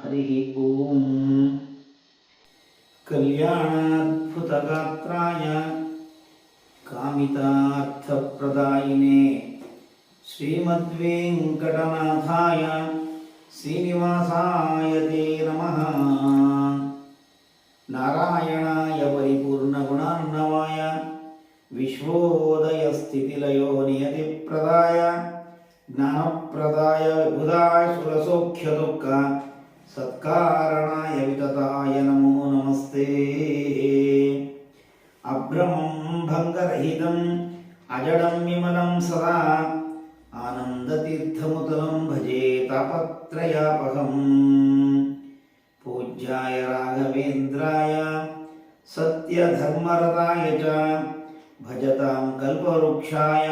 हरिः ॐ कल्याणाद्भुतगात्राय कामितार्थप्रदायिने श्रीमद्वेङ्कटनाथाय श्रीनिवासाय ते नमः। नारायणाय परिपूर्णगुणार्णवाय विश्वोदयस्थितिलयो नियतिप्रदाय ज्ञानप्रदाय विबुधाय सुरसौख्यदुःख सत्कारणाय वितताय नमो नमस्ते। अभ्रमं भङ्गरहितम्, अजडं विमलं सदा। आनन्दतीर्थमुतलं भजे तापत्रयापहम् पूज्याय राघवेन्द्राय सत्यधर्मरताय च। भजतां कल्पवृक्षाय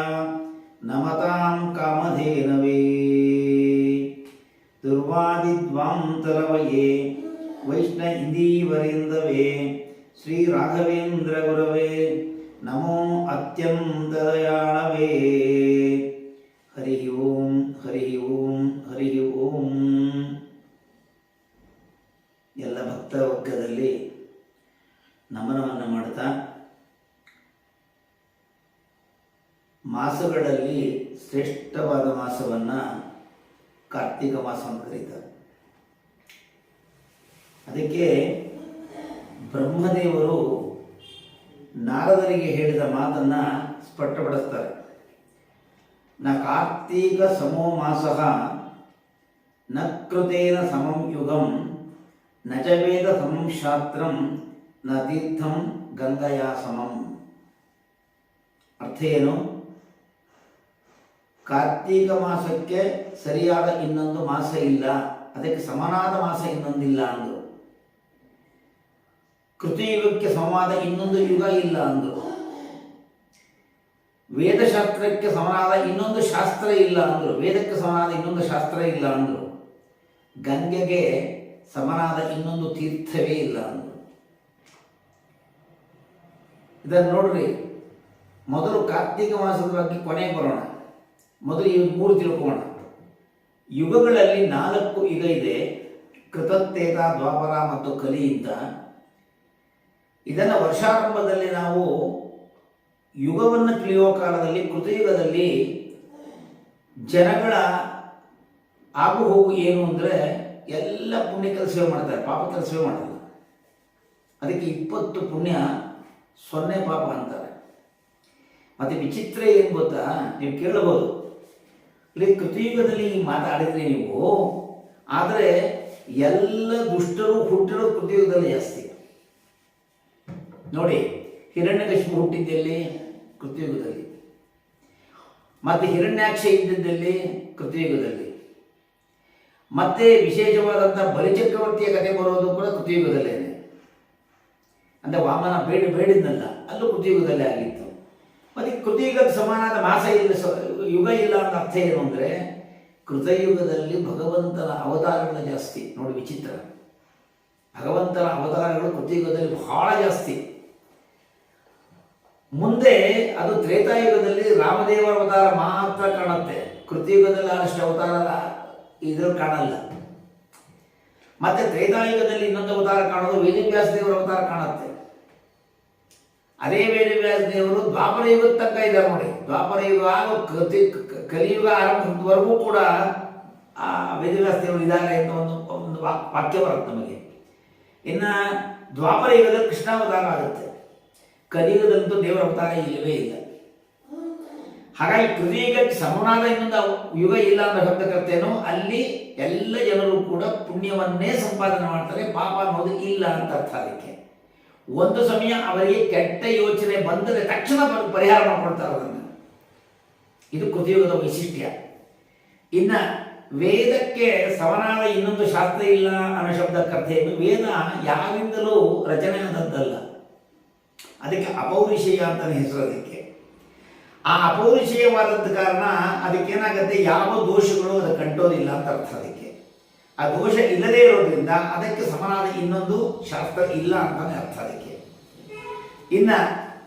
ನಮತಾಂ ಕಾಮಧೇನವೇ ದುರ್ವಾದಿದ್ವಾಂತರವಯೇ ವೈಷ್ಣ ಇಂದೀವರಿಂದವೇ ಶ್ರೀ ರಾಘವೇಂದ್ರ ಗುರವೇ ನಮೋ ಅತ್ಯಂತ ದಯಾಳವೇ ಮಾಸಗಳಲ್ಲಿ ಶ್ರೇಷ್ಠವಾದ ಮಾಸವನ್ನು ಕಾರ್ತಿಕ ಮಾಸ ಅಂತ ಕರೀತಾರೆ. ಅದಕ್ಕೆ ಬ್ರಹ್ಮದೇವರು ನಾರದರಿಗೆ ಹೇಳಿದ ಮಾತನ್ನು ಸ್ಪಷ್ಟಪಡಿಸ್ತಾರೆ. ನ ಕಾರ್ತೀಕ ಸಮೋ ಮಾಸ ನ ಕೃತೇನ ಸಮಂ ಯುಗಂ, ನ ಚ ವೇದ ಸಮಂ ಶಾಸ್ತ್ರಂ, ನ ತೀರ್ಥಂ ಗಂಗಯಾ ಸಮಂ ಅರ್ಥ ಏನು? ಕಾರ್ತೀಕ ಮಾಸಕ್ಕೆ ಸರಿಯಾದ ಇನ್ನೊಂದು ಮಾಸ ಇಲ್ಲ, ಅದಕ್ಕೆ ಸಮನಾದ ಮಾಸ ಇನ್ನೊಂದಿಲ್ಲ ಅಂದರು. ಕೃತಿಯುಗಕ್ಕೆ ಸಮವಾದ ಇನ್ನೊಂದು ಯುಗ ಇಲ್ಲ ಅಂದರು. ವೇದಶಾಸ್ತ್ರಕ್ಕೆ ಸಮನಾದ ಇನ್ನೊಂದು ಶಾಸ್ತ್ರ ಇಲ್ಲ ಅಂದರು. ವೇದಕ್ಕೆ ಸಮನಾದ ಇನ್ನೊಂದು ಶಾಸ್ತ್ರ ಇಲ್ಲ ಅಂದರು. ಗಂಗೆಗೆ ಸಮನಾದ ಇನ್ನೊಂದು ತೀರ್ಥವೇ ಇಲ್ಲ ಅಂದರು. ಇದನ್ನು ನೋಡ್ರಿ, ಮೊದಲು ಕಾರ್ತೀಕ ಮಾಸದ ಬಗ್ಗೆ ಕೊನೆಗೆ ಬರೋಣ. ಮೊದಲು ಈ ಮೂರು ತಿಳ್ಕೋಣ ಯುಗಗಳಲ್ಲಿ ನಾಲ್ಕು ಯುಗ ಇದೆ. ಕೃತತ್ತೇತ ದ್ವಾಪರ ಮತ್ತು ಕಲಿ ಅಂತ. ಇದನ್ನು ವರ್ಷಾರಂಭದಲ್ಲಿ ನಾವು ಯುಗವನ್ನು ತಿಳಿಯುವ ಕಾಲದಲ್ಲಿ, ಕೃತಯುಗದಲ್ಲಿ ಜನಗಳ ಆಗು ಹೋಗು ಏನು ಅಂದರೆ ಎಲ್ಲ ಪುಣ್ಯ ಕೆಲಸವೇ ಮಾಡ್ತಾರೆ, ಪಾಪ ಕೆಲಸವೇ ಮಾಡ್ತಾರೆ ಅದಕ್ಕೆ ಇಪ್ಪತ್ತು ಪುಣ್ಯ ಸೊನ್ನೆ ಪಾಪ ಅಂತಾರೆ. ಮತ್ತು ವಿಚಿತ್ರ ಏನು ಗೊತ್ತಾ? ನೀವು ಕೇಳಬಹುದು. ಇಲ್ಲಿ ಕೃತಿಯುಗದಲ್ಲಿ ಮಾತಾಡಿದ್ರಿ ನೀವು, ಆದರೆ ಎಲ್ಲ ದುಷ್ಟರು ಹುಟ್ಟಿರೋ ಕೃತಿಯುಗದಲ್ಲಿ ಜಾಸ್ತಿ. ನೋಡಿ ಹಿರಣ್ಯಕಶಿಪು ಹುಟ್ಟಿದ್ದಲ್ಲಿ? ಕೃತಿಯುಗದಲ್ಲಿ ಮತ್ತೆ ಹಿರಣ್ಯಾಕ್ಷ ಇದ್ದಿದ್ದಲ್ಲಿ? ಕೃತಿಯುಗದಲ್ಲಿ ಮತ್ತೆ ವಿಶೇಷವಾದಂಥ ಬಲಿಚಕ್ರವರ್ತಿಯ ಕಥೆ ಬರೋದು ಕೂಡ ಕೃತಿಯುಗದಲ್ಲೇ ಅಂದರೆ ವಾಮನ ಬೇಡ ಬೇಡಿದ್ನಲ್ಲ ಅಲ್ಲೂ ಕೃತಿಯುಗದಲ್ಲೇ ಆಗಿತ್ತು. ಮತ್ತು ಕೃತಿಯುಗಕ್ಕೆ ಸಮಾನಾದ ಮಾಸ ಇಲ್ಲ ಯುಗ ಇಲ್ಲ ಅಂತ ಅರ್ಥ ಏನು ಅಂದರೆ ಕೃತಯುಗದಲ್ಲಿ ಭಗವಂತನ ಅವತಾರಗಳು ಜಾಸ್ತಿ ನೋಡಿ ವಿಚಿತ್ರ. ಭಗವಂತನ ಅವತಾರಗಳು ಕೃತಿಯುಗದಲ್ಲಿ ಬಹಳ ಜಾಸ್ತಿ. ಮುಂದೆ ಅದು ತ್ರೇತಾಯುಗದಲ್ಲಿ ರಾಮದೇವ ಅವತಾರ ಮಾತ್ರ ಕಾಣುತ್ತೆ. ಕೃತಿಯುಗದಲ್ಲಿ ಆದಷ್ಟು ಅವತಾರ ಇದ್ರಲ್ಲಿ ಕಾಣಲ್ಲ. ಮತ್ತೆ ತ್ರೇತಾಯುಗದಲ್ಲಿ ಇನ್ನೊಂದು ಅವತಾರ ಕಾಣೋದು ವೇದಿವ್ಯಾಸ ದೇವರ ಅವತಾರ ಕಾಣುತ್ತೆ. ಅದೇ ವೇದವ್ಯಾಸ ದೇವರು ದ್ವಾಪರ ಯುಗದ ತನಕ ಇದ್ದಾರೆ ನೋಡಿ. ದ್ವಾಪರ ಯುಗ ಕೃತಿ ಕಲಿಯುಗ ಆರಂಭದವರೆಗೂ ಕೂಡ ಆ ವೇದವ್ಯಾಸ ದೇವರು ಇದ್ದಾರೆ ಅಂತ ಒಂದು ಒಂದು ವಾಕ್- ವಾಕ್ಯ ಬರುತ್ತೆ ನಮಗೆ. ಇನ್ನು ದ್ವಾಪರ ಯುಗದಲ್ಲಿ ಕೃಷ್ಣಾವತಾರ ಆಗುತ್ತೆ. ಕಲಿಯುಗದಂತೂ ದೇವರ ಅವತಾರ ಇಲ್ಲವೇ ಇಲ್ಲ. ಹಾಗಾಗಿ ಕೃತಿಯುಗಕ್ಕೆ ಸಮನಾದ ಇನ್ನೊಂದು ಯುಗ ಇಲ್ಲ ಅಂತ ಶಬ್ದಕರ್ತೇನೋ ಅಲ್ಲಿ ಎಲ್ಲ ಜನರು ಕೂಡ ಪುಣ್ಯವನ್ನೇ ಸಂಪಾದನೆ ಮಾಡ್ತಾರೆ, ಪಾಪ ಅನ್ನೋದು ಇಲ್ಲ ಅಂತ ಅರ್ಥ ಅದಕ್ಕೆ. ಒಂದು ಸಮಯ ಅವರಿಗೆ ಕೆಟ್ಟ ಯೋಚನೆ ಬಂದರೆ ತಕ್ಷಣ ಪರಿಹಾರ ಮಾಡ್ಕೊಳ್ತಾರೆ ಅದನ್ನು ಇದು ಕೃತಿಯುಗದ ವೈಶಿಷ್ಟ್ಯ. ಇನ್ನು ವೇದಕ್ಕೆ ಸಮನಾದ ಇನ್ನೊಂದು ಶಾಸ್ತ್ರ ಇಲ್ಲ ಅನ್ನೋ ಶಬ್ದ ಏನು ವೇದ ಯಾರಿಂದಲೂ ರಚನೆ ಆದದ್ದಲ್ಲ ಅದಕ್ಕೆ ಅಪೌರುಷೇಯ ಅಂತ ಹೆಸರು ಅದಕ್ಕೆ. ಆ ಅಪೌರುಷೇಯವಾದದ್ದು ಕಾರಣ ಅದಕ್ಕೇನಾಗುತ್ತೆ? ಯಾವ ದೋಷಗಳು ಅದು ಕಂಟೋದಿಲ್ಲ ಅಂತ ಅರ್ಥ ಅದಕ್ಕೆ. ಆ ದೋಷ ಇಲ್ಲದೇ ಇರೋದ್ರಿಂದ ಅದಕ್ಕೆ ಸಮನಾದ ಇನ್ನೊಂದು ಶಾಸ್ತ್ರ ಇಲ್ಲ ಅಂತಾನೆ ಅರ್ಥ ಅದಕ್ಕೆ. ಇನ್ನ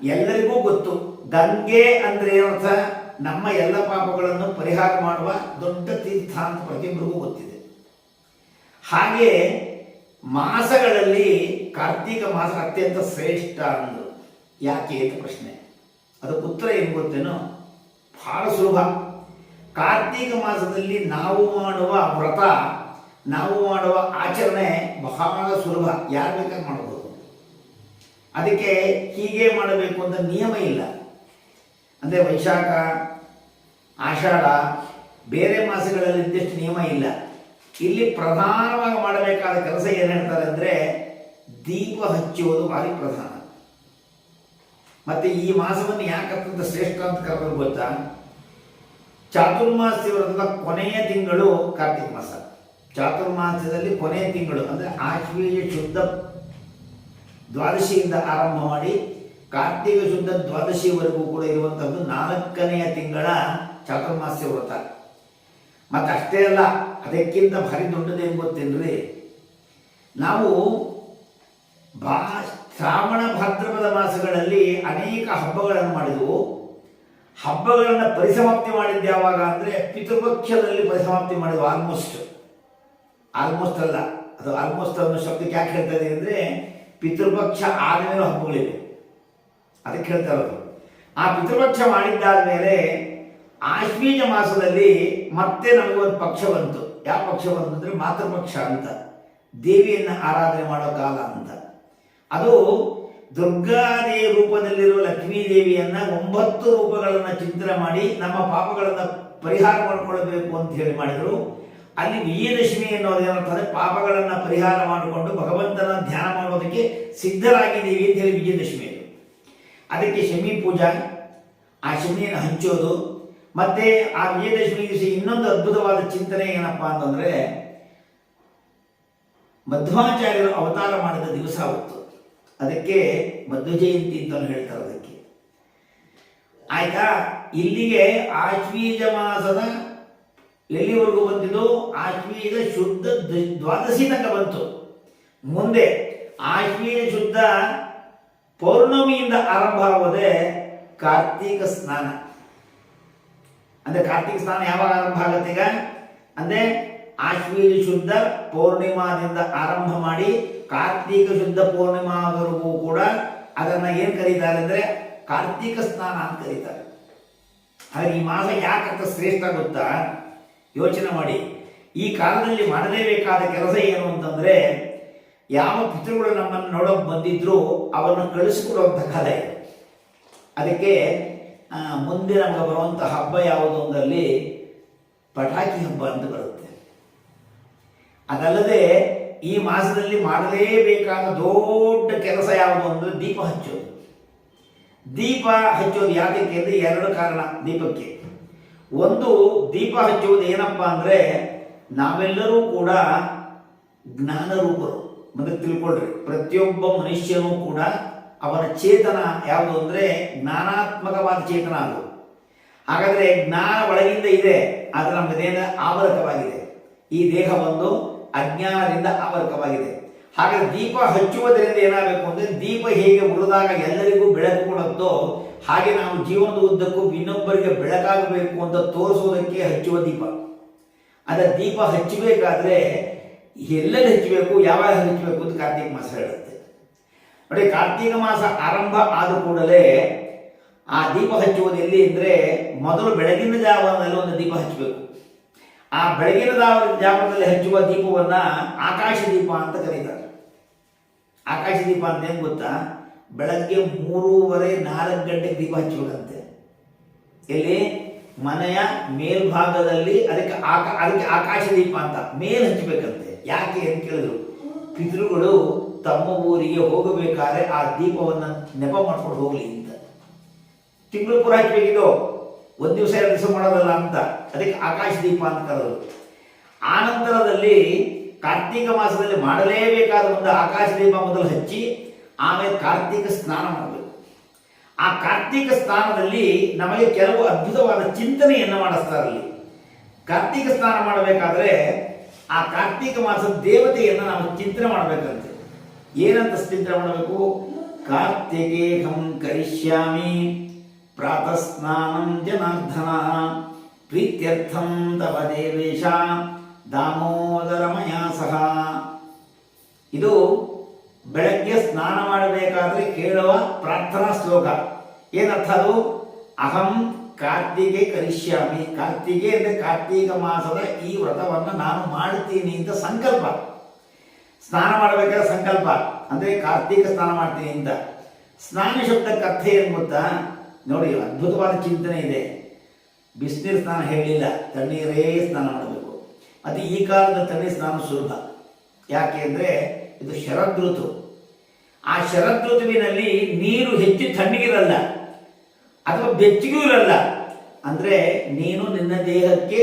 ಎಲ್ಲರಿಗೂ ಗೊತ್ತು, ಗಂಗೆ ಅಂದ್ರೆ ಏನರ್ಥ? ನಮ್ಮ ಎಲ್ಲ ಪಾಪಗಳನ್ನು ಪರಿಹಾರ ಮಾಡುವ ದೊಡ್ಡ ತೀರ್ಥ ಅಂತ ಪ್ರತಿಯೊಬ್ಬರಿಗೂ ಗೊತ್ತಿದೆ. ಹಾಗೆ ಮಾಸಗಳಲ್ಲಿ ಕಾರ್ತೀಕ ಮಾಸ ಅತ್ಯಂತ ಶ್ರೇಷ್ಠ ಅಂದರು ಯಾಕೆ ಅಂತ ಪ್ರಶ್ನೆ. ಅದಕ್ಕೆ ಉತ್ತರ ಏನು ಗೊತ್ತೇನೋ? ಬಹಳ ಸುಲಭ. ಕಾರ್ತೀಕ ಮಾಸದಲ್ಲಿ ನಾವು ಮಾಡುವ ವ್ರತ ನಾವು ಮಾಡುವ ಆಚರಣೆ ಬಹಳ ಸುಲಭ. ಯಾರು ಬೇಕಾದ್ರೆ ಮಾಡಬಹುದು ಅದಕ್ಕೆ ಹೀಗೆ ಮಾಡಬೇಕು ಅಂತ ನಿಯಮ ಇಲ್ಲ. ಅಂದರೆ ವೈಶಾಖ, ಆಷಾಢ, ಬೇರೆ ಮಾಸಗಳಲ್ಲಿ ಇದ್ದಷ್ಟು ನಿಯಮ ಇಲ್ಲ. ಇಲ್ಲಿ ಪ್ರಧಾನವಾಗಿ ಮಾಡಬೇಕಾದ ಕೆಲಸ ಏನು ಹೇಳ್ತಾರೆ ಅಂದರೆ ದೀಪ ಹಚ್ಚುವುದು ಭಾರಿ ಪ್ರಧಾನ. ಮತ್ತೆ ಈ ಮಾಸವನ್ನು ಯಾಕೆ ಅತ್ಯಂತ ಶ್ರೇಷ್ಠ ಅಂತ ಕರೆದ್ರು ಗೊತ್ತಾ? ಚಾತುರ್ಮಾಸ್ಯ ವ್ರತದ ಕೊನೆಯ ತಿಂಗಳು ಕಾರ್ತಿಕ ಮಾಸ. ಚಾತುರ್ಮಾಸ್ಯದಲ್ಲಿ ಕೊನೆಯ ತಿಂಗಳು, ಅಂದರೆ ಆಶ್ವೀಯ ಶುದ್ಧ ದ್ವಾದಶಿಯಿಂದ ಆರಂಭ ಮಾಡಿ ಕಾರ್ತಿಕ ಶುದ್ಧ ದ್ವಾದಶಿವರೆಗೂ ಕೂಡ ಇರುವಂಥದ್ದು ನಾಲ್ಕನೆಯ ತಿಂಗಳ ಚಾತುರ್ಮಾಸ್ಯ ವ್ರತ. ಮತ್ತೆ ಅಷ್ಟೇ ಅಲ್ಲ, ಅದಕ್ಕಿಂತ ಭಾರಿ ದೊಡ್ಡದೇ ಗೊತ್ತೇನ್ರಿ? ನಾವು ಬಾ, ಶ್ರಾವಣ ಭಾದ್ರಪದ ಮಾಸಗಳಲ್ಲಿ ಅನೇಕ ಹಬ್ಬಗಳನ್ನು ಮಾಡಿದವು. ಹಬ್ಬಗಳನ್ನು ಪರಿಸಮಾಪ್ತಿ ಮಾಡಿದ್ದು ಯಾವಾಗ ಅಂದರೆ ಪಿತೃಪಕ್ಷದಲ್ಲಿ ಪರಿಸಮಾಪ್ತಿ ಮಾಡಿದ್ವು ಆಲ್ಮೋಸ್ಟ್ ಆಲ್ಮೋಸ್ಟ್ ಅಲ್ಲ. ಅದು ಆಲ್ಮೋಸ್ಟ್ ಅನ್ನೋ ಶಬ್ದಕ್ಕೆ ಯಾಕೆ ಹೇಳ್ತಾ ಇದೆ ಅಂದರೆ ಪಿತೃಪಕ್ಷ ಆದಮೇಲೆ ಹಬ್ಬಗಳಿವೆ. ಅದಕ್ಕೆ ಹೇಳ್ತಾ ಇರೋದು. ಆ ಪಿತೃಪಕ್ಷ ಮಾಡಿದ್ದಾದ ಮೇಲೆ ಆಶ್ವೀಜ ಮಾಸದಲ್ಲಿ ಮತ್ತೆ ನಮಗೊಂದು ಪಕ್ಷ ಬಂತು. ಯಾವ ಪಕ್ಷ ಬಂತು ಅಂದರೆ ಮಾತೃಪಕ್ಷ ಅಂತ. ದೇವಿಯನ್ನು ಆರಾಧನೆ ಮಾಡೋ ಕಾಲ ಅಂತ. ಅದು ದುರ್ಗಾದೇವಿ ರೂಪದಲ್ಲಿರುವ ಲಕ್ಷ್ಮೀ ದೇವಿಯನ್ನ ಒಂಬತ್ತು ರೂಪಗಳನ್ನು ಚಿಂತನೆ ಮಾಡಿ ನಮ್ಮ ಪಾಪಗಳನ್ನು ಪರಿಹಾರ ಮಾಡಿಕೊಳ್ಳಬೇಕು ಅಂತ ಹೇಳಿ ಮಾಡಿದರು. ಅಲ್ಲಿ ವಿಜಯದಶಮಿ ಅನ್ನೋದು ಏನಂತಂದ್ರೆ ಪಾಪಗಳನ್ನು ಪರಿಹಾರ ಮಾಡಿಕೊಂಡು ಭಗವಂತನ ಧ್ಯಾನ ಮಾಡೋದಕ್ಕೆ ಸಿದ್ಧರಾಗಿದ್ದೀವಿ ಅಂತ ಹೇಳಿ ವಿಜಯದಶಮಿ ಅದು. ಅದಕ್ಕೆ ಶಮಿ ಪೂಜಾ, ಆ ಶಮಿಯನ್ನು ಹಂಚೋದು. ಮತ್ತೆ ಆ ವಿಜಯದಶಮಿ ದಿವಸ ಇನ್ನೊಂದು ಅದ್ಭುತವಾದ ಚಿಂತನೆ ಏನಪ್ಪಾ ಅಂತಂದ್ರೆ ಮಧ್ವಾಚಾರ್ಯರು ಅವತಾರ ಮಾಡಿದ ದಿವಸ ಆವತ್ತು ಅದಕ್ಕೆ ಮಧ್ವ ಜಯಂತಿ ಅಂತ ಹೇಳ್ತಾರೆ ಅದಕ್ಕೆ. ಆಯ್ತಾ? ಇಲ್ಲಿಗೆ ಆಶ್ವೀಜ ಮಾಸದ ಎಲ್ಲಿವರೆಗೂ ಬಂದಿದ್ದು? ಆಶ್ವೀಜ ಶುದ್ಧ ದ್ವ- ದ್ವಾದಶಿ ತನಕ ಬಂತು. ಮುಂದೆ ಆಶ್ವೀಜ ಶುದ್ಧ ಪೌರ್ಣಮಿಯಿಂದ ಆರಂಭ ಆಗೋದೇ ಕಾರ್ತೀಕ ಸ್ನಾನ. ಅಂದ್ರೆ ಕಾರ್ತೀಕ ಸ್ನಾನ ಯಾವಾಗ ಆರಂಭ ಆಗುತ್ತೆ ಈಗ? ಅಂದ್ರೆ ಆಶ್ವೀಜ ಶುದ್ಧ ಪೌರ್ಣಿಮಾದಿಂದ ಆರಂಭ ಮಾಡಿ ಕಾರ್ತೀಕ ಶುದ್ಧ ಪೌರ್ಣಿಮಾದವರೆಗೂ ಕೂಡ ಅದನ್ನ ಏನು ಕರೀತಾರೆ ಅಂದ್ರೆ ಕಾರ್ತೀಕ ಸ್ನಾನ ಅಂತ ಕರೀತಾರೆ. ಹಾಗೆ ಈ ಮಾಸ ಯಾಕಂತ ಶ್ರೇಷ್ಠ ಗೊತ್ತಾ? ಯೋಚನೆ ಮಾಡಿ, ಈ ಕಾಲದಲ್ಲಿ ಮಾಡಲೇಬೇಕಾದ ಕೆಲಸ ಏನು ಅಂತಂದ್ರೆ, ಯಾವ ಪಿತೃಗಳು ನಮ್ಮನ್ನು ನೋಡೋಕೆ ಬಂದಿದ್ರು ಅವನ್ನು ಕಳಿಸ್ಕೊಡುವಂಥ ಕಾಲ ಅದಕ್ಕೆ ಮುಂದೆ ನಮಗೆ ಬರುವಂಥ ಹಬ್ಬ ಯಾವುದು ಅಂದಲ್ಲಿ ಪಟಾಕಿ ಹಬ್ಬ ಅಂತ ಬರುತ್ತೆ. ಅದಲ್ಲದೆ, ಈ ಮಾಸದಲ್ಲಿ ಮಾಡಲೇಬೇಕಾದ ದೊಡ್ಡ ಕೆಲಸ ಯಾವುದು ಅಂದ್ರೆ ದೀಪ ಹಚ್ಚೋದು. ದೀಪ ಹಚ್ಚೋದು ಯಾತಕ್ಕೆ ಅಂದರೆ ಎರಡು ಕಾರಣ ದೀಪಕ್ಕೆ. ಒಂದು ದೀಪ ಹಚ್ಚುವುದು ಏನಪ್ಪ ಅಂದರೆ ನಾವೆಲ್ಲರೂ ಕೂಡ ಜ್ಞಾನರೂಪರು. ಮತ್ತೆ ತಿಳ್ಕೊಳ್ರಿ. ಪ್ರತಿಯೊಬ್ಬ ಮನುಷ್ಯನೂ ಕೂಡ ಅವನ ಚೇತನ ಯಾವುದು ಅಂದರೆ ಜ್ಞಾನಾತ್ಮಕವಾದ ಚೇತನ ಅದು. ಹಾಗಾದರೆ ಜ್ಞಾನ ಒಳಗಿಂದ ಇದೆ, ಆದರೆ ನಮ್ಮ ದೇಹ ಆವರಕವಾಗಿದೆ. ಈ ದೇಹ ಒಂದು ಅಜ್ಞಾನದಿಂದ ಆವರಕವಾಗಿದೆ. ಹಾಗಾದ್ರೆ ದೀಪ ಹಚ್ಚುವುದರಿಂದ ಏನಾಗಬೇಕು ಅಂದರೆ ದೀಪ ಹೇಗೆ ಉಳಿದಾಗ ಎಲ್ಲರಿಗೂ ಬೆಳಕು ಕೊಡುತ್ತೋ ಹಾಗೆ ನಾವು ಜೀವನದ ಉದ್ದಕ್ಕೂ ಇನ್ನೊಬ್ಬರಿಗೆ ಬೆಳಕಾಗಬೇಕು ಅಂತ ತೋರಿಸೋದಕ್ಕೆ ಹಚ್ಚುವ ದೀಪ. ಅದ ದೀಪ ಹಚ್ಚಬೇಕಾದ್ರೆ ಎಲ್ಲೆಲ್ಲಿ ಹಚ್ಚಬೇಕು ಯಾವಾಗ ಹಚ್ಚಬೇಕು ಅಂತ ಕಾರ್ತಿಕ ಮಾಸ ಹೇಳುತ್ತೆ. ನೋಡಿ, ಕಾರ್ತಿಕ ಮಾಸ ಆರಂಭ ಆದ ಕೂಡಲೇ ಆ ದೀಪ ಹಚ್ಚುವುದು ಎಲ್ಲಿ ಅಂದರೆ ಮೊದಲು ಬೆಳಗಿನ ಜಾವದಲ್ಲಿ ಒಂದು ದೀಪ ಹಚ್ಚಬೇಕು. ಆ ಬೆಳಗಿನ ಜಾವ ಜಾವದಲ್ಲಿ ಹಚ್ಚುವ ದೀಪವನ್ನು ಆಕಾಶ ದೀಪ ಅಂತ ಕರೀತಾರೆ. ಆಕಾಶ ದೀಪ ಅಂತ ಏನು ಗೊತ್ತಾ? ಬೆಳಗ್ಗೆ ಮೂರುವರೆ ನಾಲ್ಕು ಗಂಟೆಗೆ ದೀಪ ಹಚ್ಚಿಬಿಡಂತೆ ಎಲ್ಲಿ? ಮನೆಯ ಮೇಲ್ಭಾಗದಲ್ಲಿ ಅದಕ್ಕೆ ಆಕ, ಅದಕ್ಕೆ ಆಕಾಶ ದೀಪ ಅಂತ ಮೇಲ್ ಹಚ್ಚಬೇಕಂತೆ. ಯಾಕೆ ಅಂತ ಕೇಳಿದ್ರು. ಪಿತೃಗಳು ತಮ್ಮ ಊರಿಗೆ ಹೋಗಬೇಕಾದ್ರೆ ಆ ದೀಪವನ್ನು ನೆಪ ಮಾಡ್ಕೊಂಡು ಹೋಗ್ಲಿ ಅಂತ. ತಿಂಗಳು ಪೂರ ಹಚ್ಚಬೇಕಿದು. ಒಂದು ದಿವಸ ಎರಡು ದಿವಸ ಮಾಡೋದಲ್ಲ ಅಂತ. ಅದಕ್ಕೆ ಆಕಾಶ ದೀಪ ಅಂತ ಕರೆದ್ರು. ಆನಂತರದಲ್ಲಿ ನಂತರದಲ್ಲಿ ಕಾರ್ತೀಕ ಮಾಸದಲ್ಲಿ ಮಾಡಲೇಬೇಕಾದ ಒಂದು ಆಕಾಶ ದೀಪ ಮೊದಲು ಹಚ್ಚಿ ಆಮೇಲೆ ಕಾರ್ತೀಕ ಸ್ನಾನ ಮಾಡಬೇಕು. ಆ ಕಾರ್ತೀಕ ಸ್ನಾನದಲ್ಲಿ ನಮಗೆ ಕೆಲವು ಅದ್ಭುತವಾದ ಚಿಂತನೆಯನ್ನು ಮಾಡಿಸ್ತಾರಲ್ಲಿ ಕಾರ್ತೀಕ ಸ್ನಾನ ಮಾಡಬೇಕಾದ್ರೆ ಆ ಕಾರ್ತೀಕ ಮಾಸದ ದೇವತೆಯನ್ನು ನಾವು ಚಿಂತನೆ ಮಾಡಬೇಕಂತೆ. ಏನಂತ ಚಿಂತನೆ ಮಾಡಬೇಕು? ಕಾರ್ತಿಕೇಹಂ ಕರಿಷ್ಯಾಮಿ ಪ್ರಾತಃ ಸ್ನಾನಂ ಜನಾರ್ದನ ಪ್ರೀತ್ಯರ್ಥಂ ತವ ದೇವೇಶ ದಾಮೋದರಮಯ ಸಹ. ಇದು ಬೆಳಗ್ಗೆ ಸ್ನಾನ ಮಾಡಬೇಕಾದ್ರೆ ಕೇಳುವ ಪ್ರಾರ್ಥನಾ ಶ್ಲೋಕ. ಏನರ್ಥ ಅದು? ಅಹಂ ಕಾರ್ತಿಗೆ ಕರಿಷ್ಯಾಮಿ. ಕಾರ್ತಿಗೆ ಅಂದರೆ ಕಾರ್ತೀಕ ಮಾಸದ ಈ ವ್ರತವನ್ನು ನಾನು ಮಾಡ್ತೀನಿ ಅಂತ ಸಂಕಲ್ಪ. ಸ್ನಾನ ಮಾಡಬೇಕಾದ ಸಂಕಲ್ಪ. ಅಂದರೆ ಕಾರ್ತೀಕ ಸ್ನಾನ ಮಾಡ್ತೀನಿ ಅಂತ. ಸ್ನಾನ ಶಬ್ದಕ್ಕೆ ಅರ್ಥ ಏನು ಗೊತ್ತಾ? ನೋಡಿ, ಅದ್ಭುತವಾದ ಚಿಂತನೆ ಇದೆ. ಬಿಸಿನೀರು ಸ್ನಾನ ಹೇಳಿಲ್ಲ ತಣ್ಣೀರೇ ಸ್ನಾನ ಮಾಡಬೇಕು. ಅದು ಈ ಕಾಲದ ತಣ್ಣೀರು ಸ್ನಾನ ಸುಲಭ. ಯಾಕೆ ಅಂದರೆ ಇದು ಶರದ್ ಋತು ಆ ಶರತ್ ಋತುವಿನಲ್ಲಿ ನೀರು ಹೆಚ್ಚು ತಣ್ಣಗಿರಲ್ಲ ಅಥವಾ ಬೆಚ್ಚಿಗೂ ಇರಲ್ಲ. ಅಂದರೆ ನೀನು ನಿನ್ನ ದೇಹಕ್ಕೆ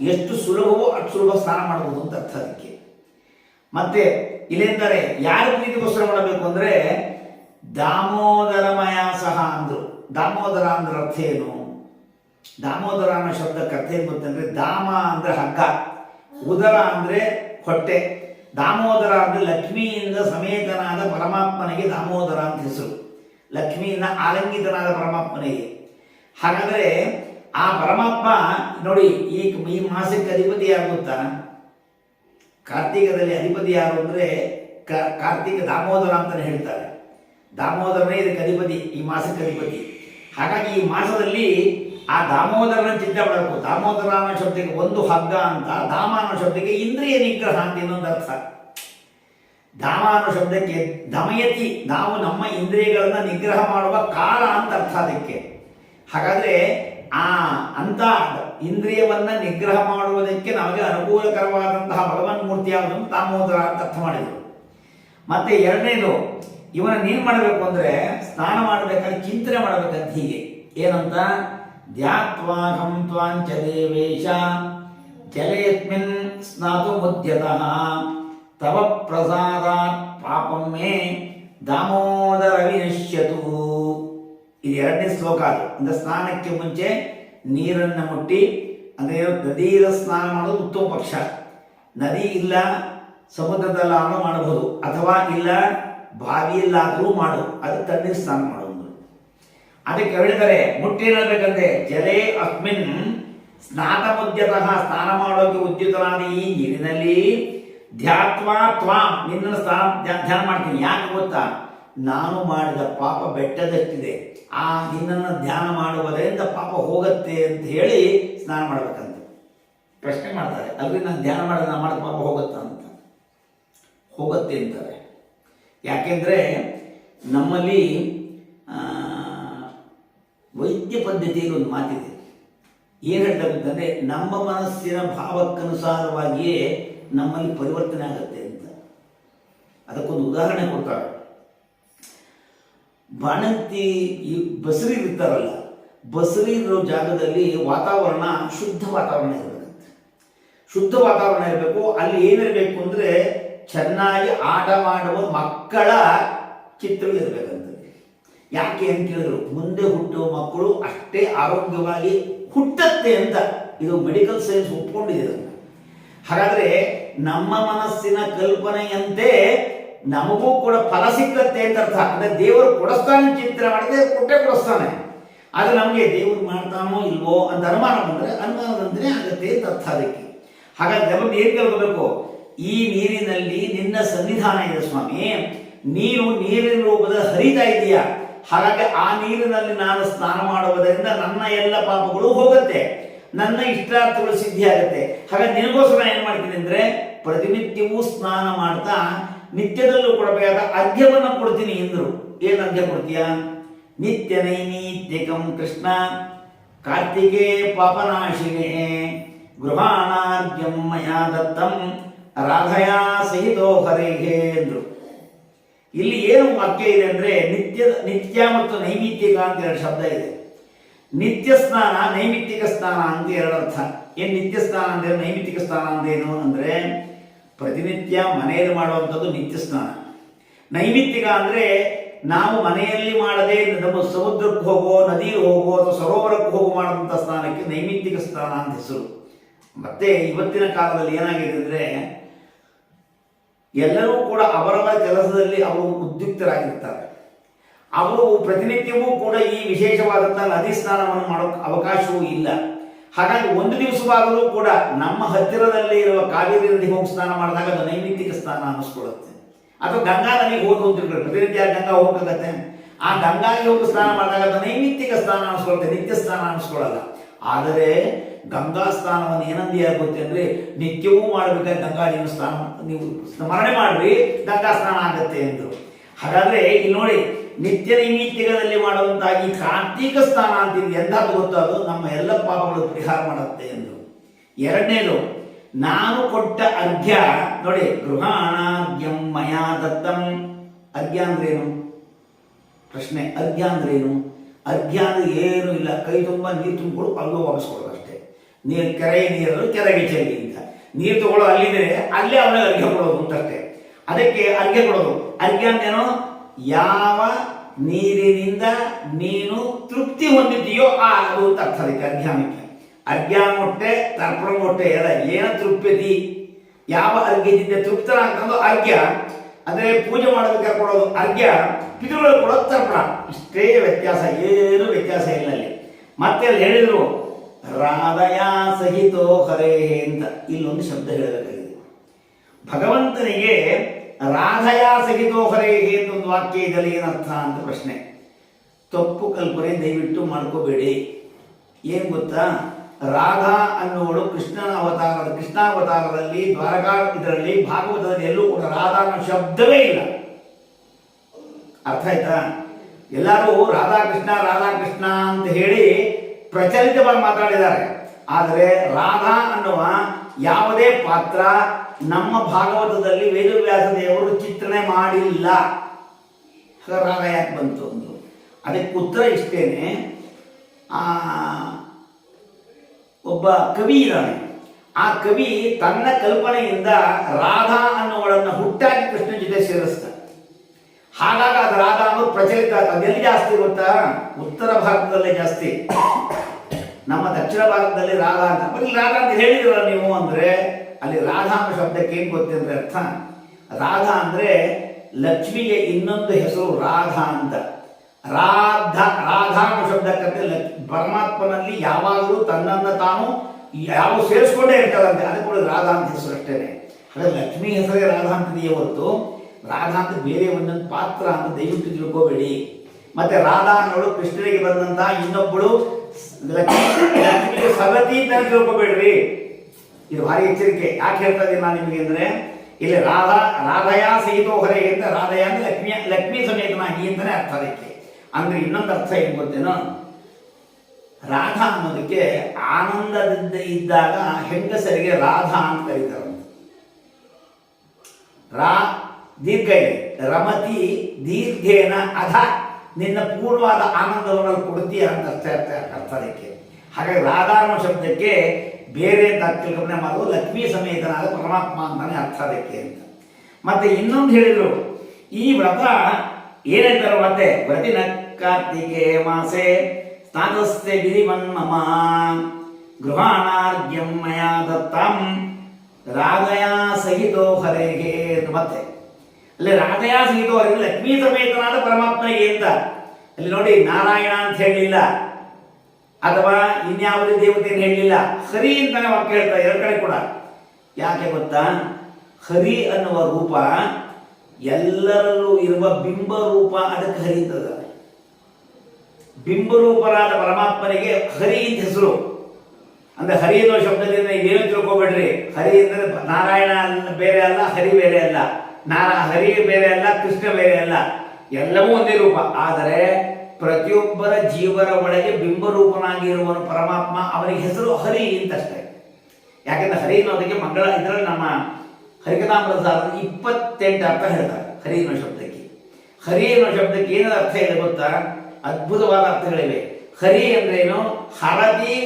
ಎಷ್ಟು ಸುಲಭವೋ ಅಷ್ಟು ಸುಲಭ ಸ್ನಾನ ಮಾಡಬಹುದು ಅಂತ ಅರ್ಥ ಅದಕ್ಕೆ. ಮತ್ತೆ ಇಲ್ಲೆಂದರೆ ಯಾರು ಪ್ರೀತಿಗೋಸ್ಕರ ಮಾಡಬೇಕು ಅಂದರೆ ದಾಮೋದರಮಯ ಸಹ ಅಂದ್ರು. ದಾಮೋದರ ಅಂದ್ರೆ ಅರ್ಥ ಏನು? ದಾಮೋದರ ಅನ್ನೋ ಶಬ್ದಕ್ಕೆ ಅರ್ಥ ಏನು ಗೊತ್ತಂದ್ರೆ ದಾಮ ಅಂದ್ರೆ ಹಗ್ಗ, ಉದರ ಅಂದ್ರೆ ಹೊಟ್ಟೆ. ದಾಮೋದರ ಅಂದ್ರೆ ಲಕ್ಷ್ಮಿಯಿಂದ ಸಮೇತನಾದ ಪರಮಾತ್ಮನಿಗೆ ದಾಮೋದರ ಅಂತ ಹೆಸರು. ಲಕ್ಷ್ಮಿಯಿಂದ ಆಲಂಗಿತನಾದ ಪರಮಾತ್ಮನಿಗೆ. ಹಾಗಾದ್ರೆ ಆ ಪರಮಾತ್ಮ ನೋಡಿ, ಈ ಈ ಮಾಸಕ್ಕೆ ಅಧಿಪತಿ ಯಾರು ಗೊತ್ತಾ ಕಾರ್ತಿಕದಲ್ಲಿ ಅಧಿಪತಿ ಯಾರು ಅಂದ್ರೆ ಕಾರ್ತಿಕ ದಾಮೋದರ ಅಂತಲೇ ಹೇಳ್ತಾರೆ. ದಾಮೋದರನೇ ಇದಕ್ಕೆ ಅಧಿಪತಿ, ಈ ಮಾಸಕ್ಕೆ ಅಧಿಪತಿ. ಹಾಗಾಗಿ ಈ ಮಾಸದಲ್ಲಿ ಆ ದಾಮೋದರನ ಚಿಂತೆ ಮಾಡಬೇಕು ದಾಮೋದರ ಅನ್ನೋ ಶಬ್ದಕ್ಕೆ ಒಂದು ಹಗ್ಗ ಅಂತ ದಾಮ ಅನ್ನೋ ಶಬ್ದಕ್ಕೆ ಇಂದ್ರಿಯ ನಿಗ್ರಹ ಅಂತ ಇನ್ನೊಂದು ಅರ್ಥ. ದಾಮ ಅನ್ನೋ ಶಬ್ದಕ್ಕೆ ದಮಯತಿ ನಾವು ನಮ್ಮ ಇಂದ್ರಿಯಗಳನ್ನು ನಿಗ್ರಹ ಮಾಡುವ ಕಾಲ ಅಂತ ಅರ್ಥ ಅದಕ್ಕೆ. ಹಾಗಾದ್ರೆ ಆ ಅಂತ ಇಂದ್ರಿಯವನ್ನು ನಿಗ್ರಹ ಮಾಡುವುದಕ್ಕೆ ನಮಗೆ ಅನುಕೂಲಕರವಾದಂತಹ ಭಗವನ್ ಮೂರ್ತಿ ಯಾವುದು ಅಂತ ದಾಮೋದರ ಅಂತ ಅರ್ಥ ಮಾಡಿದರು. ಮತ್ತೆ ಎರಡನೇದು ಇವನ ನೀನು ಮಾಡಬೇಕು ಅಂದ್ರೆ ಸ್ನಾನ ಮಾಡಬೇಕಾದ್ರೆ ಚಿಂತನೆ ಮಾಡಬೇಕಂತ ಹೀಗೆ. ಏನಂತ? ಧ್ಯಾತ್ವಾಹಂ त्वाञ्च देवेश। जलेऽस्मिन् स्नातुमुद्यतः। तव ಪ್ರಸಾದಾತ್ ಪಾಪಂ ಮೇ ದಾಮೋದರ ವಿನಶ್ಯತು ಇದು ಎರಡನೇ ಶ್ಲೋಕ ಅದು. ಅಂದರೆ ಸ್ನಾನಕ್ಕೆ ಮುಂಚೆ ನೀರನ್ನು ಮುಟ್ಟಿ, ಅಂದರೆ ನದಿಯ ಸ್ನಾನ ಮಾಡೋದು ಉತ್ತಮ ಪಕ್ಷ. ನದಿ ಇಲ್ಲ, ಸಮುದ್ರದಲ್ಲಾದರೂ ಮಾಡಬಹುದು. ಅಥವಾ ಇಲ್ಲ, ಬಾವಿಯಲ್ಲಾದರೂ ಮಾಡು. ಅದು ತಣ್ಣೀರು ಸ್ನಾನ ಮಾಡೋದು. ಅದಕ್ಕೆ ಹೇಳಿದರೆ, ಮುಟ್ಟಿ ಹೇಳ್ಬೇಕಂದ್ರೆ, ಜಲೇ ಅಸ್ಮಿನ್ ಸ್ನಾತ ಮುದ್ಯತಃ ಸ್ನಾನ ಮಾಡೋಕೆ ಉದ್ಯುತನಾದ ಈ ನೀರಿನಲ್ಲಿ ಧ್ಯಾತ್ವಾ ತ್ವಾ ನಿನ್ನ ಸ್ನಾನ ಧ್ಯಾನ ಮಾಡ್ತೀನಿ. ಯಾಕೆ ಗೊತ್ತಾ? ನಾನು ಮಾಡಿದ ಪಾಪ ಬೆಟ್ಟದಷ್ಟಿದೆ. ಆ ನಿನ್ನನ್ನು ಧ್ಯಾನ ಮಾಡುವುದರಿಂದ ಪಾಪ ಹೋಗತ್ತೆ ಅಂತ ಹೇಳಿ ಸ್ನಾನ ಮಾಡಬೇಕಂತ. ಪ್ರಶ್ನೆ ಮಾಡ್ತಾರೆ ಅಲ್ಲಿ ನಾನು ಧ್ಯಾನ ಮಾಡಿದ ನಾನು ಮಾಡಿದ ಪಾಪ ಹೋಗುತ್ತಾ ಅಂತ? ಹೋಗುತ್ತೆ ಅಂತಾರೆ. ಯಾಕೆಂದರೆ ನಮ್ಮಲ್ಲಿ ವೈದ್ಯ ಪದ್ಧತಿಯಲ್ಲಿ ಒಂದು ಮಾತಿದೆ. ಏನು ಹೇಳ್ತಾರೆ ನಮ್ಮ ಮನಸ್ಸಿನ ಭಾವಕ್ಕನುಸಾರವಾಗಿಯೇ ನಮ್ಮಲ್ಲಿ ಪರಿವರ್ತನೆ ಆಗುತ್ತೆ ಅಂತ. ಅದಕ್ಕೊಂದು ಉದಾಹರಣೆ ಕೊಡ್ತಾರೆ. ಬಾಣಂತಿ ಈ ಬಸರಿ ಇರ್ತಾರಲ್ಲ ಬಸರಿ ಇರೋ ಜಾಗದಲ್ಲಿ ವಾತಾವರಣ, ಶುದ್ಧ ವಾತಾವರಣ ಇರಬೇಕಂತೆ. ಶುದ್ಧ ವಾತಾವರಣ ಇರಬೇಕು, ಅಲ್ಲಿ ಏನಿರಬೇಕು ಅಂದರೆ, ಚೆನ್ನಾಗಿ ಆಟ ಮಾಡುವ ಮಕ್ಕಳ ಚಿತ್ರಗಳು ಇರಬೇಕಂತ ಯಾಕೆ ಅಂತ ಹೇಳಿದ್ರು ಮುಂದೆ ಹುಟ್ಟುವ ಮಕ್ಕಳು ಅಷ್ಟೇ ಆರೋಗ್ಯವಾಗಿ ಹುಟ್ಟತ್ತೆ ಅಂತ. ಇದು ಮೆಡಿಕಲ್ ಸೈನ್ಸ್ ಒಪ್ಕೊಂಡಿದೆ. ಹಾಗಾದ್ರೆ ನಮ್ಮ ಮನಸ್ಸಿನ ಕಲ್ಪನೆಯಂತೆ ನಮಗೂ ಕೂಡ ಫಲ ಸಿಕ್ಕತ್ತೆ ಅಂತ ಅರ್ಥ. ಅಂದ್ರೆ ದೇವರು ಕೊಡಿಸ್ತಾನೆ ಚಿಂತನೆ ಮಾಡಿದ್ರೆ ಕೊಟ್ಟೆ ಕೊಡಿಸ್ತಾನೆ. ಆದ್ರೆ ನಮಗೆ ದೇವರು ಮಾಡ್ತಾನೋ ಇಲ್ವೋ ಅಂತ ಅನುಮಾನ ಬಂದ್ರೆ ಅನುಮಾನದಂತೆ ಆಗತ್ತೆ ಅಂತ ಅರ್ಥ ಅದಕ್ಕೆ. ಹಾಗಾಗಿ ನಮಗೆ ಏನ್ ಕೇಳ್ಕೋಬೇಕು ಈ ನೀರಿನಲ್ಲಿ ನಿನ್ನ ಸನ್ನಿಧಾನ ಇದೆ ಸ್ವಾಮಿ. ನೀರು ನೀರಿನ ರೂಪದ ಹರಿತಾ ಇದೆಯಾ? ಹಾಗಾಗಿ ಆ ನೀರಿನಲ್ಲಿ ನಾನು ಸ್ನಾನ ಮಾಡುವುದರಿಂದ ನನ್ನ ಎಲ್ಲ ಪಾಪಗಳು ಹೋಗುತ್ತೆ. ನನ್ನ ಇಷ್ಟಾರ್ಥಗಳು ಸಿದ್ಧಿ ಆಗುತ್ತೆ. ಹಾಗಾಗಿ ನಿನಗೋಸ್ಕರ ಏನು ಮಾಡ್ತೀನಿ ಅಂದ್ರೆ ಪ್ರತಿನಿತ್ಯವೂ ಸ್ನಾನ ಮಾಡ್ತಾ ನಿತ್ಯದಲ್ಲೂ ಕೊಡಬೇಕಾದ ಅರ್ಘ್ಯವನ್ನು ಕೊಡ್ತೀನಿ ಎಂದರು. ಏನ್ ಅರ್ಘ್ಯ ಕೊಡ್ತೀಯ? ನಿತ್ಯ ನೈನೀತ್ಯಕಂ ಕೃಷ್ಣ. ಕಾರ್ತಿಕೇ ಪಾಪನಾಶಿನೇ. ಗೃಹಾಣಾರ್ಘ್ಯಂ ಮಯಾ ದತ್ತಂ. ರಾಧಯಾ ಸಹಿತೋ ಹರೇಹೇ ಎಂದ್ರು. ಇಲ್ಲಿ ಏನು ವಾಕ್ಯ ಇದೆ ಅಂದ್ರೆ ನಿತ್ಯ ನಿತ್ಯ ಮತ್ತು ನೈಮಿತ್ತಿಕ ಅಂತ ಎರಡು ಶಬ್ದ ಇದೆ. ನಿತ್ಯ ಸ್ನಾನ, ನೈಮಿತ್ತಿಕ ಸ್ನಾನ ಅಂತ ಎರಡು ಅರ್ಥ. ಏನ್ ನಿತ್ಯ ಸ್ನಾನ ಅಂದ್ರೆ, ನೈಮಿತ್ತಿಕ ಸ್ನಾನ ಏನು ಅಂದ್ರೆ ಪ್ರತಿನಿತ್ಯ ಮನೆಯಲ್ಲಿ ಮಾಡುವಂಥದ್ದು ನಿತ್ಯ ಸ್ನಾನ. ನೈಮಿತ್ತಿಕ ಅಂದ್ರೆ ನಾವು ಮನೆಯಲ್ಲಿ ಮಾಡದೆ ನಮ್ಮ ಸಮುದ್ರಕ್ಕೆ ಹೋಗೋ ನದಿಗೆ ಹೋಗೋ ಅಥವಾ ಸರೋವರಕ್ಕೆ ಹೋಗೋ ಮಾಡುವಂಥ ಸ್ನಾನಕ್ಕೆ ನೈಮಿತ್ತಿಕ ಸ್ನಾನ ಅಂತ ಹೆಸರು. ಮತ್ತೆ ಇವತ್ತಿನ ಕಾಲದಲ್ಲಿ ಏನಾಗಿದೆ ಅಂದ್ರೆ ಎಲ್ಲರೂ ಕೂಡ ಅವರವರ ಕೆಲಸದಲ್ಲಿ ಅವರು ಉದ್ಯುಕ್ತರಾಗಿರ್ತಾರೆ. ಅವರು ಪ್ರತಿನಿತ್ಯವೂ ಕೂಡ ಈ ವಿಶೇಷವಾದಂತಹ ನದಿ ಸ್ನಾನವನ್ನು ಮಾಡೋಕೆ ಅವಕಾಶವೂ ಇಲ್ಲ. ಹಾಗಾಗಿ ಒಂದು ದಿವಸವಾಗಲೂ ಕೂಡ ನಮ್ಮ ಹತ್ತಿರದಲ್ಲಿ ಇರುವ ಕಾವೇರಿ ನದಿಗೆ ಹೋಗಿ ಸ್ನಾನ ಮಾಡಿದಾಗ ಅದು ನೈಮಿತ್ತಿಕ ಸ್ನಾನ ಅನ್ನಿಸ್ಕೊಳ್ಳುತ್ತೆ. ಅಥವಾ ಗಂಗಾ ನದಿಗೆ ಅಂತ ತಿಳ್ಕೊಳ್ಳಿ ಪ್ರತಿನಿತ್ಯ ಗಂಗಾ ಹೋಗಬೇಕಾಗತ್ತೆ. ಆ ಗಂಗಾಗೆ ಹೋಗಿ ಸ್ನಾನ ಮಾಡಿದಾಗ ಅದು ನೈಮಿತ್ತಿಕ ಸ್ನಾನ ಅನ್ನಿಸ್ಕೊಳ್ಳುತ್ತೆ. ನಿತ್ಯ ಸ್ನಾನ ಅನ್ನಿಸ್ಕೊಳ್ಳಲ್ಲ. ಆದರೆ ಗಂಗಾ ಸ್ನಾನವನ್ನು ಏನಂದಿ ಆಗುತ್ತೆ ಅಂದ್ರೆ ನಿತ್ಯವೂ ಮಾಡಬೇಕಾದ್ರೆ ಗಂಗಾ, ನೀವು ಸ್ನಾನ, ನೀವು ಸ್ಮರಣೆ ಮಾಡ್ರಿ, ಗಂಗಾ ಸ್ನಾನ ಆಗುತ್ತೆ ಎಂದು. ಹಾಗಾದ್ರೆ ಇಲ್ಲಿ ನೋಡಿ, ನಿತ್ಯ ನೈಮಿತ್ಯಗಳಲ್ಲಿ ಮಾಡುವಂತಹ ಈ ಕಾರ್ತೀಕ ಸ್ನಾನ ಅಂತಿದ್ದು ಎಂದಾದ್ರು ಗೊತ್ತೋ ಅದು? ನಮ್ಮ ಎಲ್ಲ ಪಾಪಗಳು ಪರಿಹಾರ ಮಾಡುತ್ತೆ ಎಂದು. ಎರಡನೇದು, ನಾನು ಕೊಟ್ಟ ಅರ್ಘ್ಯ, ನೋಡಿ, ಗೃಹಾಣಾರ್ಘ್ಯಂ ಮಯಾ ದತ್ತಂ. ಅರ್ಘ್ಯ ಅಂದ್ರೇನು? ಪ್ರಶ್ನೆ, ಅರ್ಘ್ಯ ಅಂದ್ರೇನು? ಅರ್ಘ್ಯ ಅಂದ್ರೆ ಏನು ಇಲ್ಲ. ಕೈ ತುಂಬ, ನೀರು ತುಂಬಿಕೊಂಡು ಅಲ್ಲೂ ವಾಪಸ್ ಕೊಡೋದು. ಅಷ್ಟೇ ನೀರು ಕೆರೆ ನೀರನ್ನು ಕೆರೆಗೆ ಚೆಲ್ಲಿ ಅಂತ. ನೀರು ತಗೊಳ್ಳೋ ಅಲ್ಲಿದ್ರೆ ಅಲ್ಲೇ ಅವನ ಅರ್ಘ್ಯ ಕೊಡೋದು ಅಂತಷ್ಟೇ. ಅದಕ್ಕೆ ಅರ್ಘ್ಯ ಕೊಡೋದು. ಅರ್ಘ್ಯ ಅಂತೇನು? ಯಾವ ನೀರಿನಿಂದ ನೀನು ತೃಪ್ತಿ ಹೊಂದಿದ್ದೀಯೋ ಆ ಅದು ಅಂತ ಅರ್ಥ ಅದಕ್ಕೆ ಅರ್ಘ್ಯಾಮಕ್ಕೆ ಅರ್ಘ್ಯ ಮೊಟ್ಟೆ, ತರ್ಪಣ ಮೊಟ್ಟೆ ಎಲ್ಲ ಏನು ತೃಪ್ತಿ ಯಾವ ಅರ್ಘ್ಯದಿಂದ ಅಂತಂದು ಅರ್ಘ್ಯ. ಅಂದರೆ ಪೂಜೆ ಮಾಡೋದಕ್ಕೆ ಕೊಡೋದು ಅರ್ಘ್ಯ. ಪಿತೃಗಳು ಕೊಡೋದು ತರ್ಪಣ. ಇಷ್ಟೇ ವ್ಯತ್ಯಾಸ, ಏನು ವ್ಯತ್ಯಾಸ ಇಲ್ಲ ಅಲ್ಲಿ. ಮತ್ತೆ ಅಲ್ಲಿ ಹೇಳಿದ್ರು ರಾಧಯ ಸಹಿತೋ ಹರೇ ಅಂತ ಇಲ್ಲೊಂದು ಶಬ್ದ ಹೇಳಬೇಕಾಗಿದೆ. ಭಗವಂತನಿಗೆ ರಾಧಯ ಸಹಿತೋ ಹರೇ ಅಂತ ಒಂದು ವಾಕ್ಯ ಇದರಲ್ಲಿ ಏನರ್ಥ ಅಂತ ಪ್ರಶ್ನೆ. ತಪ್ಪು ಕಲ್ಪನೆ ದಯವಿಟ್ಟು ಮಾಡ್ಕೋಬೇಡಿ. ಏನ್ ಗೊತ್ತಾ? ರಾಧಾ ಅನ್ನುವಳು ಕೃಷ್ಣನ ಅವತಾರದ ಕೃಷ್ಣಾವತಾರದಲ್ಲಿ, ದ್ವಾರಕಾ ಇದರಲ್ಲಿ, ಭಾಗವತದಲ್ಲಿ ಎಲ್ಲೂ ಕೂಡ ರಾಧಾ ಅನ್ನೋ ಶಬ್ದವೇ ಇಲ್ಲ. ಅರ್ಥ ಆಯ್ತಾ? ಎಲ್ಲರೂ ರಾಧಾಕೃಷ್ಣ ರಾಧಾಕೃಷ್ಣ ಅಂತ ಹೇಳಿ ಪ್ರಚಲಿತವಾಗಿ ಮಾತಾಡಿದ್ದಾರೆ ಆದರೆ ರಾಧಾ ಅನ್ನುವ ಯಾವುದೇ ಪಾತ್ರ ನಮ್ಮ ಭಾಗವತದಲ್ಲಿ ವೇದವ್ಯಾಸ ದೇವರು ಚಿತ್ರಣೆ ಮಾಡಿಲ್ಲ. ರಾಧಾ ಯಾಕೆ ಬಂತು ಒಂದು ಅದಕ್ಕೆ ಉತ್ತರ ಇಷ್ಟೇನೆ. ಆ, ಒಬ್ಬ ಕವಿ ಇದ್ದಾನೆ. ಆ ಕವಿ ತನ್ನ ಕಲ್ಪನೆಯಿಂದ ರಾಧಾ ಅನ್ನುವಳನ್ನು ಹುಟ್ಟಾಗಿ ಕೃಷ್ಣ ಜೊತೆ ಸೇರಿಸ್ತಾನೆ. ಹಾಗಾಗಿ ಅದು ರಾಧಾ ಅನ್ನೋದು ಪ್ರಚಲಿತ ಅದೆಲ್ಲಿ ಜಾಸ್ತಿ ಗೊತ್ತಾ? ಉತ್ತರ ಭಾರತದಲ್ಲೇ ಜಾಸ್ತಿ. ನಮ್ಮ ದಕ್ಷಿಣ ಭಾರತದಲ್ಲಿ ರಾಧಾ ಅಂತ. ಬರೀ ರಾಧಾ ಅಂತ ಹೇಳಿದ್ರಲ್ಲ ನೀವು ಅಂದ್ರೆ, ಅಲ್ಲಿ ರಾಧಾ ಅನ್ನೋ ಶಬ್ದಕ್ಕೆ ಏನು ಗೊತ್ತೆ ಅಂದ್ರೆ ಅರ್ಥ? ರಾಧಾ ಅಂದ್ರೆ ಲಕ್ಷ್ಮಿಗೆ ಇನ್ನೊಂದು ಹೆಸರು ರಾಧಾ ಅಂತ. ರಾಧಾ ರಾಧಾ ಅನ್ನೋ ಶಬ್ದಕ್ಕಂತೆ ಪರಮಾತ್ಮನಲ್ಲಿ ಯಾವಾಗಲೂ ತನ್ನನ್ನು ತಾನು ಯಾವ ಸೇರಿಸ್ಕೊಂಡೇ ಇರ್ತಾರಂತೆ. ಅದಕ್ಕೆ ರಾಧಾ ಅಂತ ಹೆಸರು ಅಷ್ಟೇನೆ. ಅದೇ ಲಕ್ಷ್ಮಿ ಹೆಸರೇ ರಾಧಾ ಅಂತಿದೆಯೇ ಹೊರತು. ರಾಧಾ ಅಂತ ಬೇರೆ ಒಂದೊಂದು ಪಾತ್ರ ಅಂತ ದಯವಿಟ್ಟು ತಿಳ್ಕೋಬೇಡಿ. ಮತ್ತೆ ರಾಧಾ ಅನ್ನೋಳು ಕೃಷ್ಣರಿಗೆ ಬಂದಂತ ಇನ್ನೊಬ್ಬಳು ಸಗತಿ ಅಂತ ತಿಳ್ಕೋಬೇಡ್ರಿ. ಇದು ಭಾರಿ ಎಚ್ಚರಿಕೆ. ಯಾಕೆ ಹೇಳ್ತಾ ಇದ್ದೀನಿ ನಾನು ನಿಮಗೆ ಅಂದ್ರೆ, ಇಲ್ಲಿ ರಾಧಾ, ರಾಧಯ ಸಹಿತೋ ಹೊರೆ ಅಂತ ರಾಧಯ ಅಂದ್ರೆ ಲಕ್ಷ್ಮಿಯ, ಲಕ್ಷ್ಮಿ ಸಮೇತನಾಗಿ ಅಂತಾನೆ ಅರ್ಥ ಅದಕ್ಕೆ. ಅಂದ್ರೆ ಇನ್ನೊಂದು ಅರ್ಥ ಏನು ಗೊತ್ತೇನೋ? ರಾಧಾ ಅನ್ನೋದಕ್ಕೆ ಆನಂದದಿಂದ ಇದ್ದಾಗ ಹೆಂಗಸರಿಗೆ ರಾಧಾ ಅಂತ ಕರೀತಾರ ರಾ ದೀರ್ಘ ರಮತಿ ದೀರ್ಘೇನ ಅಧ. ನಿನ್ನ ಪೂರ್ಣವಾದ ಆನಂದವನ್ನು ಕೊಡ್ತೀಯ ಅಂತ ಅರ್ಥ ಅರ್ಥ ಅದಕ್ಕೆ. ಹಾಗಾಗಿ ರಾಧಾ ಅನ್ನೋ ಶಬ್ದಕ್ಕೆ ಬೇರೆ ಅಂತ ತಿಳ್ಕೊಂಡೆ ಮಾಡೋದು ಲಕ್ಷ್ಮೀ ಸಮೇತನಾದ ಪರಮಾತ್ಮ ಅಂತಾನೆ ಅರ್ಥ ಅದಕ್ಕೆ ಅಂತ. ಮತ್ತೆ ಇನ್ನೊಂದು ಹೇಳಿದ್ರು, ಈ ವ್ರತ ಏನ್ ಹೇಳ್ತಾರೆ ಮತ್ತೆ? ವ್ರತಿನ ಕಾರ್ತಿಕೆ ಮಾಸೆ ಸ್ನಾನಸ್ತೆ ಗಿರಿಮನ್ಮಮ ಗೃಹಾಣಾರ್ಗ್ಯಂ ಮಯಾ ದತ್ತಂ ರಾಧಯಾ ಸಹಿತೋ ಹರೇಗೆ ಮತ್ತೆ. ಅಲ್ಲಿ ರಾಧೆಯ ಸಹಿತೋ ಹರೇಗೆ ಲಕ್ಷ್ಮೀ ಸಮೇತನಾದ ಪರಮಾತ್ಮನಿಗೆ ಅಂತ. ಅಲ್ಲಿ ನೋಡಿ ನಾರಾಯಣ ಅಂತ ಹೇಳಲಿಲ್ಲ ಅಥವಾ ಇನ್ಯಾವುದೇ ದೇವತೆಯನ್ನು ಹೇಳಲಿಲ್ಲ ಹರಿ ಅಂತಾನೆ ವಾಕ್ಯ ಹೇಳ್ತಾರೆ ಎರಡು ಕಡೆ ಕೂಡ. ಯಾಕೆ ಗೊತ್ತಾ? ಹರಿ ಅನ್ನುವ ರೂಪ ಎಲ್ಲರಲ್ಲೂ ಇರುವ ಬಿಂಬ ರೂಪ ಅದಕ್ಕೆ ಹರಿ ಅಂತದ ಬಿಂಬರೂಪರಾದ ಪರಮಾತ್ಮನಿಗೆ ಹರಿ ಅಂತ ಹೆಸರು. ಅಂದ್ರೆ ಹರಿ ಅನ್ನೋ ಶಬ್ದದಿಂದ ಏನು ತಿಳ್ಕೊಬೇಡ್ರಿ? ಹರಿ ಅಂದ್ರೆ ನಾರಾಯಣ ಬೇರೆ ಅಲ್ಲ, ಹರಿ ಬೇರೆ ಅಲ್ಲ. ನಾರ ಹರಿ ಬೇರೆ ಅಲ್ಲ, ಕೃಷ್ಣ ಬೇರೆ ಅಲ್ಲ, ಎಲ್ಲವೂ ಒಂದೇ ರೂಪ. ಆದರೆ ಪ್ರತಿಯೊಬ್ಬರ ಜೀವರ ಒಳಗೆ ಬಿಂಬರೂಪನಾಗಿರುವ ಪರಮಾತ್ಮ ಅವನಿಗೆ ಹೆಸರು ಹರಿ ಅಂತಷ್ಟೇ. ಯಾಕಂದ್ರೆ ಹರಿ ಅನ್ನೋದಕ್ಕೆ ಮಂಗಳ, ಇದರಲ್ಲಿ ನಮ್ಮ ಹರಿಕಥಾಮೃತ ಸಾರದ ಇಪ್ಪತ್ತೆಂಟು ಅರ್ಥ ಹೇಳ್ತಾರೆ, ಹರಿ ಅನ್ನೋ ಶಬ್ದಕ್ಕೆ. ಹರಿ ಅನ್ನೋ ಶಬ್ದಕ್ಕೆ ಏನಾದ ಅರ್ಥ ಇದೆ ಗೊತ್ತಾ? ಅದ್ಭುತವಾದ ಅರ್ಥಗಳಿವೆ. ಹರಿ ಅಂದ್ರೇನು, ಹರದಿ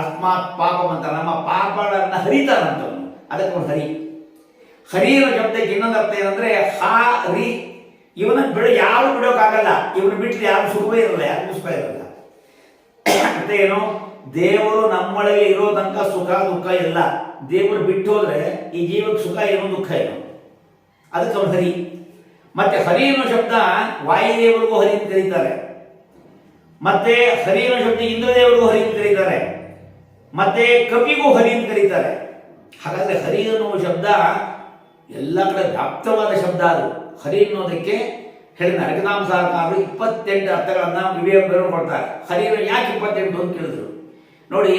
ಅಸ್ಮಾತ್ ಪಾಪ ಅಂತ ನಮ್ಮ ಪಾಪಗಳನ್ನ ಹರಿತಾರಂತವನು. ಅದಕ್ಕೊಂದು ಹರಿ. ಹರಿ ಜೊತೆಗೆ ಇನ್ನೊಂದು ಅರ್ಥ ಏನಂದ್ರೆ, ಹ, ರಿ ಇವನ ಬಿಡ, ಯಾರು ಬಿಡೋಕ್ಕಾಗಲ್ಲ ಇವನು ಬಿಟ್ಟರೆ ಯಾರು ಸುಖವೇ ಇರಲ್ಲ ಯಾರು ಸುಖ ಇರಲ್ಲ. ಮತ್ತೆ ಏನು? ದೇವರು ನಮ್ಮೊಳಗೆ ಇರೋ ಸುಖ, ದುಃಖ ಇಲ್ಲ. ದೇವರು ಬಿಟ್ಟು ಹೋದ್ರೆ ಈ ಜೀವಕ್ಕೆ ಸುಖ ಏನು, ದುಃಖ ಏನು? ಅದಕ್ಕೆ ಅವನು ಹರಿ. ಮತ್ತೆ ಹರಿ ಅನ್ನೋ ಶಬ್ದ ವಾಯುದೇವರಿಗೂ ಹರಿ ಅಂತ ಕರೀತಾರೆ. ಮತ್ತೆ ಹರಿ ಅನ್ನೋ ಶಬ್ದ ಇಂದ್ರದೇವರಿಗೂ ಹರಿ ಅಂತ ಕರೀತಾರೆ. ಮತ್ತೆ ಕಪಿಗೂ ಹರಿ ಅಂತ ಕರೀತಾರೆ. ಹಾಗಾದ್ರೆ ಹರಿ ಅನ್ನುವ ಶಬ್ದ ಎಲ್ಲ ಕಡೆ ವ್ಯಾಪ್ತವಾದ ಶಬ್ದ ಅದು. ಹರಿ ಅನ್ನೋದಕ್ಕೆ ಹೇಳಿದ ಅರಗನಾಮಸಾರಕಾರರು ಇಪ್ಪತ್ತೆಂಟು ಅರ್ಥಗಳನ್ನು ವಿವೇಕ ಕೊಡ್ತಾರೆ. ಹರಿ ಯಾಕೆ ಇಪ್ಪತ್ತೆಂಟು ಅಂತ ಕೇಳಿದ್ರು. ನೋಡಿ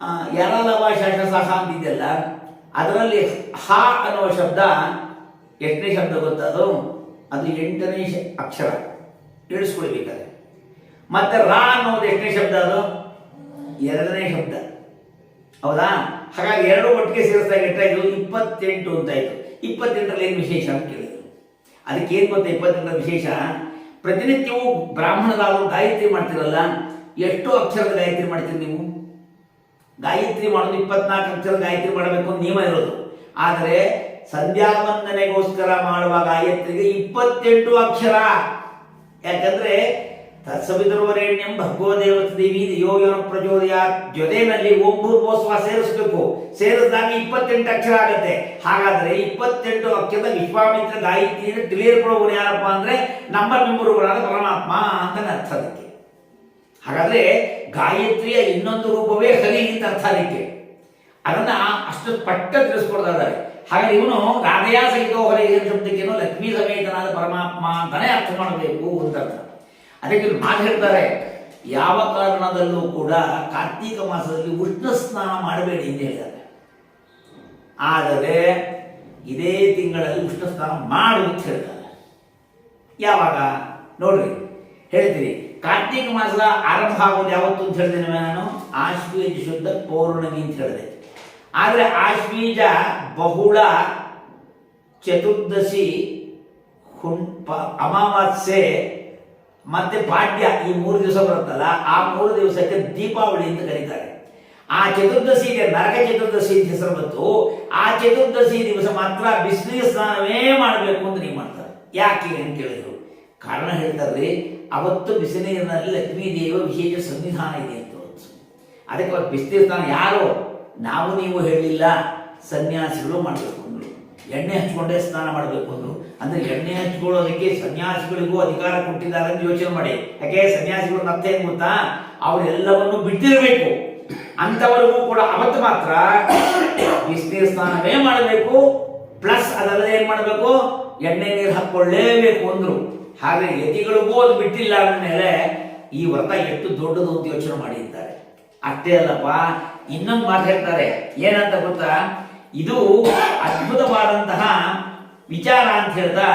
ಆ, ಶಾಸ್ತ್ರ ಶಾಸಸಹ ಅಂತಿದೆಯಲ್ಲ ಅದರಲ್ಲಿ ಹ ಅನ್ನುವ ಶಬ್ದ ಎಷ್ಟನೇ ಶಬ್ದ ಗೊತ್ತದು ಅದು? ಎಂಟನೇ ಅಕ್ಷರ. ತಿಳಿಸ್ಕೊಳ್ಬೇಕಾದ್ರೆ ಮತ್ತೆ ರಾ ಅನ್ನೋದು ಎಷ್ಟನೇ ಶಬ್ದ ಅದು? ಎರಡನೇ ಶಬ್ದ. ಹೌದಾ? ಹಾಗಾಗಿ ಎರಡು ಒಟ್ಟಿಗೆ ಸೇರಿಸಿದಾಗ ಎಷ್ಟಾಯಿತು ಇಪ್ಪತ್ತೆಂಟು ಅಂತ ಆಯ್ತು. ಇಪ್ಪತ್ತೆಂಟರಲ್ಲಿ ಏನು ವಿಶೇಷ ಅಂತ ಕೇಳಿದ್ರು. ಅದಕ್ಕೆ ಏನು ಗೊತ್ತಾ ಇಪ್ಪತ್ತೆಂಟರ ವಿಶೇಷ? ಪ್ರತಿನಿತ್ಯವೂ ಬ್ರಾಹ್ಮಣರಾದರು ಗಾಯತ್ರಿ ಮಾಡ್ತಿರಲ್ಲ? ಎಷ್ಟು ಅಕ್ಷರದ ಗಾಯತ್ರಿ ಮಾಡ್ತೀರಿ ನೀವು? ಗಾಯತ್ರಿ ಮಾಡೋದು ಇಪ್ಪತ್ನಾಲ್ಕು ಅಕ್ಷರ ಗಾಯತ್ರಿ ಮಾಡಬೇಕು ಅಂತ ನಿಯಮ ಇರೋದು. ಆದರೆ ಸಂಧ್ಯಾ ವಂದನೆಗೋಸ್ಕರ ಮಾಡುವ ಗಾಯತ್ರಿಗೆ ಇಪ್ಪತ್ತೆಂಟು ಅಕ್ಷರ. ಯಾಕಂದ್ರೆ ತತ್ಸವಿತರುವರೇಣ್ಯಂ ಭಗವೋ ದೇವತ ದೇವಿ ಯೋಗ ಪ್ರಚೋದಯ ಜೊತೆನಲ್ಲಿ ಓಂಭೂರ್ವೋಸ್ವ ಸೇರಿಸಬೇಕು. ಸೇರಿಸಿದಾಗ ಇಪ್ಪತ್ತೆಂಟು ಅಕ್ಷರ ಆಗುತ್ತೆ. ಹಾಗಾದ್ರೆ ಇಪ್ಪತ್ತೆಂಟು ಅಕ್ಷರದ ವಿಶ್ವಾಮಿತ್ರ ಗಾಯತ್ರಿಯನ್ನು ತಿಳಿಯಲ್ಪಡುವವರು ಯಾರಪ್ಪ ಅಂದ್ರೆ ನಮ್ಮ ಮೆಂಬರುಗಳಾದ ಪರಮಾತ್ಮ ಅಂತ ಅರ್ಥ ಅದಕ್ಕೆ. ಹಾಗಾದ್ರೆ ಗಾಯತ್ರಿಯ ಇನ್ನೊಂದು ರೂಪವೇ ಹರಿ ಅಂತ ಅರ್ಥ ಅದಕ್ಕೆ. ಅದನ್ನ ಅಷ್ಟು ಪಟ್ಟ ತಿಳಿಸ್ಕೊಡ್ತಾ ಇದ್ದಾರೆ ಹಾಗಾಗಿ ಇವನು ರಾಧೆಯ ಸಹಿತ ಹೊರಗೆ ಶಬ್ದಕ್ಕೇನು ಲಕ್ಷ್ಮೀ ಸಮೇತನಾದ ಪರಮಾತ್ಮ ಅಂತಾನೆ ಅರ್ಥ ಮಾಡಬೇಕು ಅಂತ ಅರ್ಥ. ಅದಕ್ಕೆ ಮಾತು ಹೇಳ್ತಾರೆ, ಯಾವ ಕಾರಣದಲ್ಲೂ ಕೂಡ ಕಾರ್ತೀಕ ಮಾಸದಲ್ಲಿ ಉಷ್ಣ ಸ್ನಾನ ಮಾಡಬೇಡಿ ಅಂತ ಹೇಳಿದ್ದಾರೆ. ಆದರೆ ಇದೇ ತಿಂಗಳಲ್ಲಿ ಉಷ್ಣ ಸ್ನಾನ ಮಾಡು ಅಂತ ಹೇಳ್ತಾರೆ. ಯಾವಾಗ? ನೋಡ್ರಿ ಹೇಳ್ತೀರಿ ಕಾರ್ತೀಕ ಮಾಸದ ಆರಂಭ ಆಗೋದು ಯಾವತ್ತು ಅಂತ ಹೇಳಿದೆ ನಾನು? ಆಶ್ವೀಜ ಶುದ್ಧ ಪೌರ್ಣಮಿ ಅಂತ ಹೇಳಿದೆ. ಆದರೆ ಆಶ್ವೀಜ ಬಹುಳ ಚತುರ್ದಶಿ ಹುಣ್ ಅಮಾವಾಸ್ಯೆ ಮತ್ತೆ ಪಾಡ್ಯ ಈ ಮೂರು ದಿವಸ ಬರುತ್ತಲ್ಲ, ಆ ಮೂರು ದಿವಸಕ್ಕೆ ದೀಪಾವಳಿ ಅಂತ ಕರೀತಾರೆ. ಆ ಚತುರ್ದಶಿಗೆ ನರಕ ಚತುರ್ದಶಿ ಅಂತ ಹೆಸರು ಬಂತು. ಆ ಚತುರ್ದಶಿ ದಿವಸ ಮಾತ್ರ ಬಿಸಿನೀರು ಸ್ನಾನವೇ ಮಾಡಬೇಕು ಅಂತ ನೀವು ಮಾಡ್ತಾರೆ. ಯಾಕೆ ಅಂತ ಕೇಳಿದ್ರು. ಕಾರಣ ಹೇಳ್ತಾರೆ ಅವತ್ತು ಬಿಸಿನೀರಿನಲ್ಲಿ ಲಕ್ಷ್ಮೀ ದೇವ ವಿಶೇಷ ಸಂವಿಧಾನ ಇದೆ ಅಂತ ಅದಕ್ಕೆ ಅವತ್ತು ಬಿಸಿನೀರು ಸ್ನಾನ ಯಾರು? ನಾವು ನೀವು ಹೇಳಿಲ್ಲ, ಸನ್ಯಾಸಿಗಳು ಮಾಡಬೇಕು ಅಂದ್ರು. ಎಣ್ಣೆ ಹಚ್ಕೊಂಡೇ ಸ್ನಾನ ಮಾಡಬೇಕು ಅಂದ್ರು. ಅಂದ್ರೆ ಎಣ್ಣೆ ಹಚ್ಕೊಳ್ಳೋದಕ್ಕೆ ಸನ್ಯಾಸಿಗಳಿಗೂ ಅಧಿಕಾರ ಕೊಟ್ಟಿದ್ದಾರೆ ಅಂತ ಯೋಚನೆ ಮಾಡಿ. ಯಾಕೆ? ಸನ್ಯಾಸಿಗಳು ಮತ್ತೆ ಏನ್ ಗೊತ್ತಾ? ಅವರೆಲ್ಲವನ್ನು ಬಿಟ್ಟಿರಬೇಕು. ಅಂತವರಿಗೂ ಕೂಡ ಅವತ್ತು ಮಾತ್ರ ಬಿಸಿನೀರು ಸ್ನಾನವೇ ಮಾಡಬೇಕು, ಪ್ಲಸ್ ಅದಲ್ಲದೆ ಏನ್ ಮಾಡಬೇಕು? ಎಣ್ಣೆ ನೀರು ಹಾಕೊಳ್ಳೇಬೇಕು ಅಂದ್ರು. ಹಾಗೆ ಯತಿಗಳಿಗೂ ಅದು ಬಿಟ್ಟಿಲ್ಲ ಅಂದಮೇಲೆ ಈ ವ್ರತ ಎಷ್ಟು ದೊಡ್ಡದು ಅಂತ ಯೋಚನೆ ಮಾಡಿದ್ದಾರೆ ಅಷ್ಟೇ ಅಲ್ಲಪ್ಪ, ಇನ್ನೊಂದು ಮಾತು ಹೇಳ್ತಾರೆ. ಏನಂತ ಗೊತ್ತಾ? ಇದು ಅದ್ಭುತವಾದಂತಹ ವಿಚಾರ ಅಂತ ಹೇಳ್ತಾ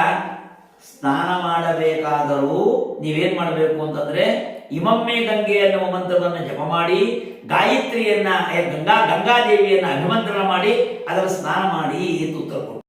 ಸ್ನಾನ ಮಾಡಬೇಕಾದರೂ ನೀವೇನ್ ಮಾಡಬೇಕು ಅಂತಂದ್ರೆ ಇಮಮ್ಮೆ ಗಂಗೆ ಅನ್ನುವ ಮಂತ್ರವನ್ನು ಜಪ ಮಾಡಿ, ಗಾಯತ್ರಿಯನ್ನ ಗಂಗಾ, ಗಂಗಾದೇವಿಯನ್ನ ಅಭಿಮಂತ್ರಣ ಮಾಡಿ, ಅದರ ಸ್ನಾನ ಮಾಡಿ ಎಂದು ಉತ್ತರ ಕೊಟ್ಟರು